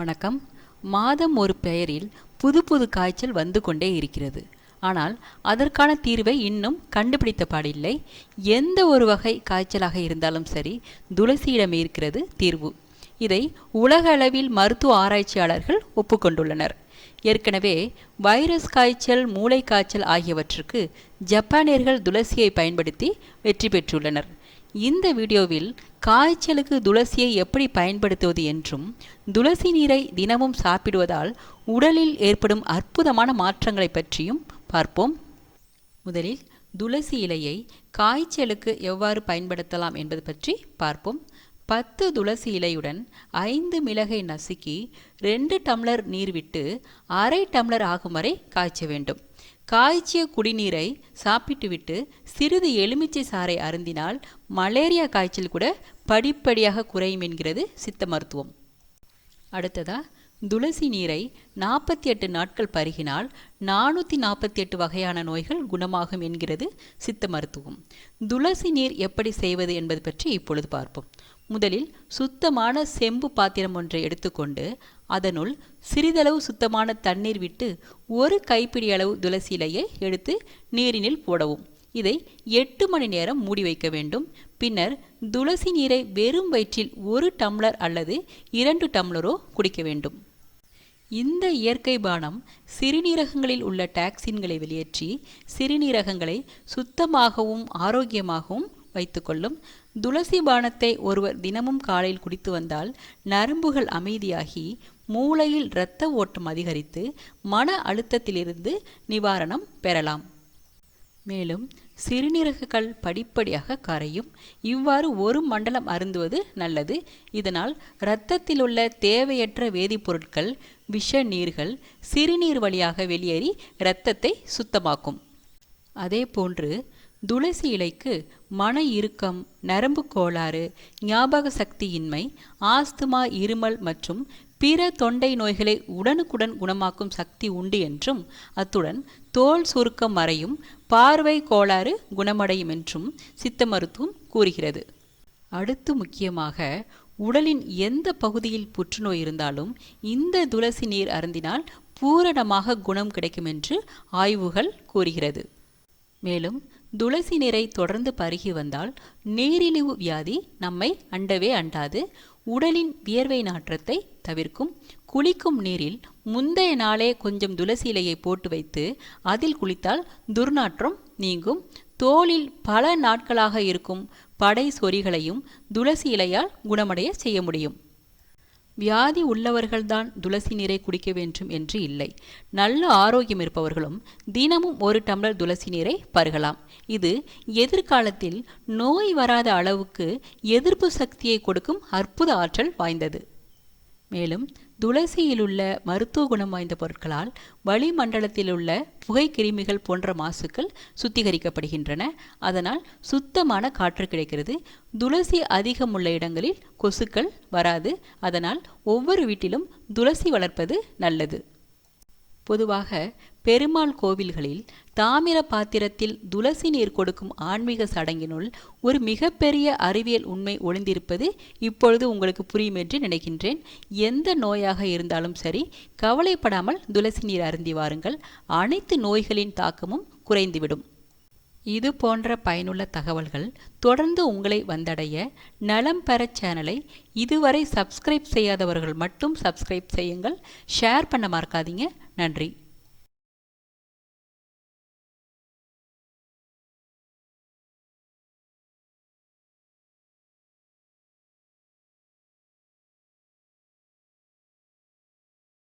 வணக்கம். மாதம் ஒரு பெயரில் புது புது காய்ச்சல் வந்து கொண்டே இருக்கிறது. ஆனால் அதற்கான தீர்வை இன்னும் கண்டுபிடித்த பாடில்லை. எந்த ஒரு வகை காய்ச்சலாக இருந்தாலும் சரி துளசியிடம் இருக்கிறது தீர்வு. இதை உலக அளவில் மருத்துவ ஆராய்ச்சியாளர்கள் ஒப்புக்கொண்டுள்ளனர். ஏற்கனவே வைரஸ் காய்ச்சல் மூளை காய்ச்சல் ஆகியவற்றுக்கு ஜப்பானியர்கள் துளசியை பயன்படுத்தி வெற்றி பெற்றுள்ளனர். இந்த வீடியோவில் காய்ச்சலுக்கு துளசியை எப்படி பயன்படுத்துவது என்றும் துளசி நீரை தினமும் சாப்பிடுவதால் உடலில் ஏற்படும் அற்புதமான மாற்றங்களை பற்றியும் பார்ப்போம். முதலில் துளசி இலையை காய்ச்சலுக்கு எவ்வாறு பயன்படுத்தலாம் என்பது பற்றி பார்ப்போம். பத்து துளசி இலையுடன் ஐந்து மிளகை நசுக்கி ரெண்டு டம்ளர் நீர் விட்டு அரை டம்ளர் ஆகும் வரை காய்ச்ச வேண்டும். காய்ச்சிய குடிநீரை சாப்பிட்டுவிட்டு சிறிது எலுமிச்சை சாறை அருந்தினால் மலேரியா காய்ச்சல் கூட படிப்படியாக குறையும் என்கிறது சித்த மருத்துவம். அடுத்ததா துளசி நீரை நாற்பத்தி எட்டு நாட்கள் பருகினால் நானூற்றி நாற்பத்தி எட்டு வகையான நோய்கள் குணமாகும் என்கிறது சித்த மருத்துவம். துளசி நீர் எப்படி செய்வது என்பது பற்றி இப்பொழுது பார்ப்போம். முதலில் சுத்தமான செம்பு பாத்திரம் ஒன்றை எடுத்துக்கொண்டு அதனுள் சிறிதளவு சுத்தமான தண்ணீர் விட்டு ஒரு கைப்பிடி அளவு துளசி இலையை எடுத்து நீரினில் போடவும். இதை எட்டு மணி நேரம் மூடி வைக்க வேண்டும். பின்னர் துளசி நீரை வெறும் வயிற்றில் ஒரு டம்ளர் அல்லது இரண்டு டம்ளரோ குடிக்க வேண்டும். இந்த இயற்கை பானம் சிறுநீரகங்களில் உள்ள டாக்ஸின்களை வெளியேற்றி சிறுநீரகங்களை சுத்தமாகவும் ஆரோக்கியமாகவும் வைத்துக்கொள்ளும். துளசி பானத்தை ஒருவர் தினமும் காலையில் குடித்து வந்தால் நரம்புகள் அமைதியாகி மூளையில் இரத்த ஓட்டம் அதிகரித்து மன அழுத்தத்திலிருந்து நிவாரணம் பெறலாம். மேலும் சிறுநீரகங்கள் படிப்படியாக கரையும். இவ்வாறு ஒரு மண்டலம் அருந்துவது நல்லது. இதனால் இரத்தத்தில் உள்ள தேவையற்ற வேதிப்பொருட்கள் விஷ நீர்கள் சிறுநீர் வழியாக வெளியேறி இரத்தத்தை சுத்தமாக்கும். அதே போன்று துளசி இலைக்கு மன இறுக்கம் நரம்பு கோளாறு ஞாபக சக்தியின்மை ஆஸ்துமா இருமல் மற்றும் பிற தொண்டை நோய்களை உடனுக்குடன் குணமாக்கும் சக்தி உண்டு என்றும் அத்துடன் தோல் சுருக்கம் மறையும் பார்வை கோளாறு குணமடையும் என்றும் சித்த மருத்துவம் கூறுகிறது. அடுத்து முக்கியமாக உடலின் எந்த பகுதியில் புற்றுநோய் இருந்தாலும் இந்த துளசி நீர் அருந்தினால் பூரணமாக குணம் கிடைக்கும் என்று ஆய்வுகள் கூறுகிறது. மேலும் துளசி நீரை தொடர்ந்து பருகி வந்தால் நீரிழிவு வியாதி நம்மை அண்டவே அண்டாது. உடலின் வியர்வை நாற்றத்தை தவிர்க்கும். குளிக்கும் நீரில் முந்தைய நாளே கொஞ்சம் துளசி இலையை போட்டு வைத்து அதில் குளித்தால் துர்நாற்றம் நீங்கும். தோலில் பல நாட்களாக இருக்கும் படை சொறிகளையும் துளசி இலையால் குணமடைய செய்ய முடியும். வியாதி உள்ளவர்கள்தான் துளசி நீரை குடிக்க வேண்டும் என்று இல்லை. நல்ல ஆரோக்கியம் இருப்பவர்களும் தினமும் ஒரு டம்ளர் துளசி நீரை பருகலாம். இது எதிர்காலத்தில் நோய் வராத அளவுக்கு எதிர்ப்பு சக்தியை கொடுக்கும் அற்புத ஆற்றல் வாய்ந்தது. மேலும் துளசியில் உள்ள மருத்துவ குணம் வாய்ந்த பொருட்களால் வளிமண்டலத்தில் உள்ள புகை கிருமிகள் போன்ற மாசுக்கள் சுத்திகரிக்கப்படுகின்றன. அதனால் சுத்தமான காற்று கிடைக்கிறது. துளசி அதிகம் உள்ள இடங்களில் கொசுக்கள் வராது. அதனால் ஒவ்வொரு வீட்டிலும் துளசி வளர்ப்பது நல்லது. பொதுவாக பெருமாள் கோவில்களில் தாமிர பாத்திரத்தில் துளசி நீர் கொடுக்கும் ஆன்மீக சடங்கினுள் ஒரு மிகப்பெரிய அறிவியல் உண்மை ஒளிந்திருப்பது இப்பொழுது உங்களுக்கு புரியும் என்று நினைக்கின்றேன். எந்த நோயாக இருந்தாலும் சரி கவலைப்படாமல் துளசி நீர் அருந்தி வாருங்கள். அனைத்து நோய்களின் தாக்கமும் குறைந்துவிடும். இது போன்ற பயனுள்ள தகவல்கள் தொடர்ந்து உங்களை வந்தடைய நலம் பெற சேனலை இதுவரை சப்ஸ்கிரைப் செய்யாதவர்கள் மட்டும் சப்ஸ்கிரைப் செய்யுங்கள். ஷேர் பண்ண மறக்காதீங்க. நன்றி.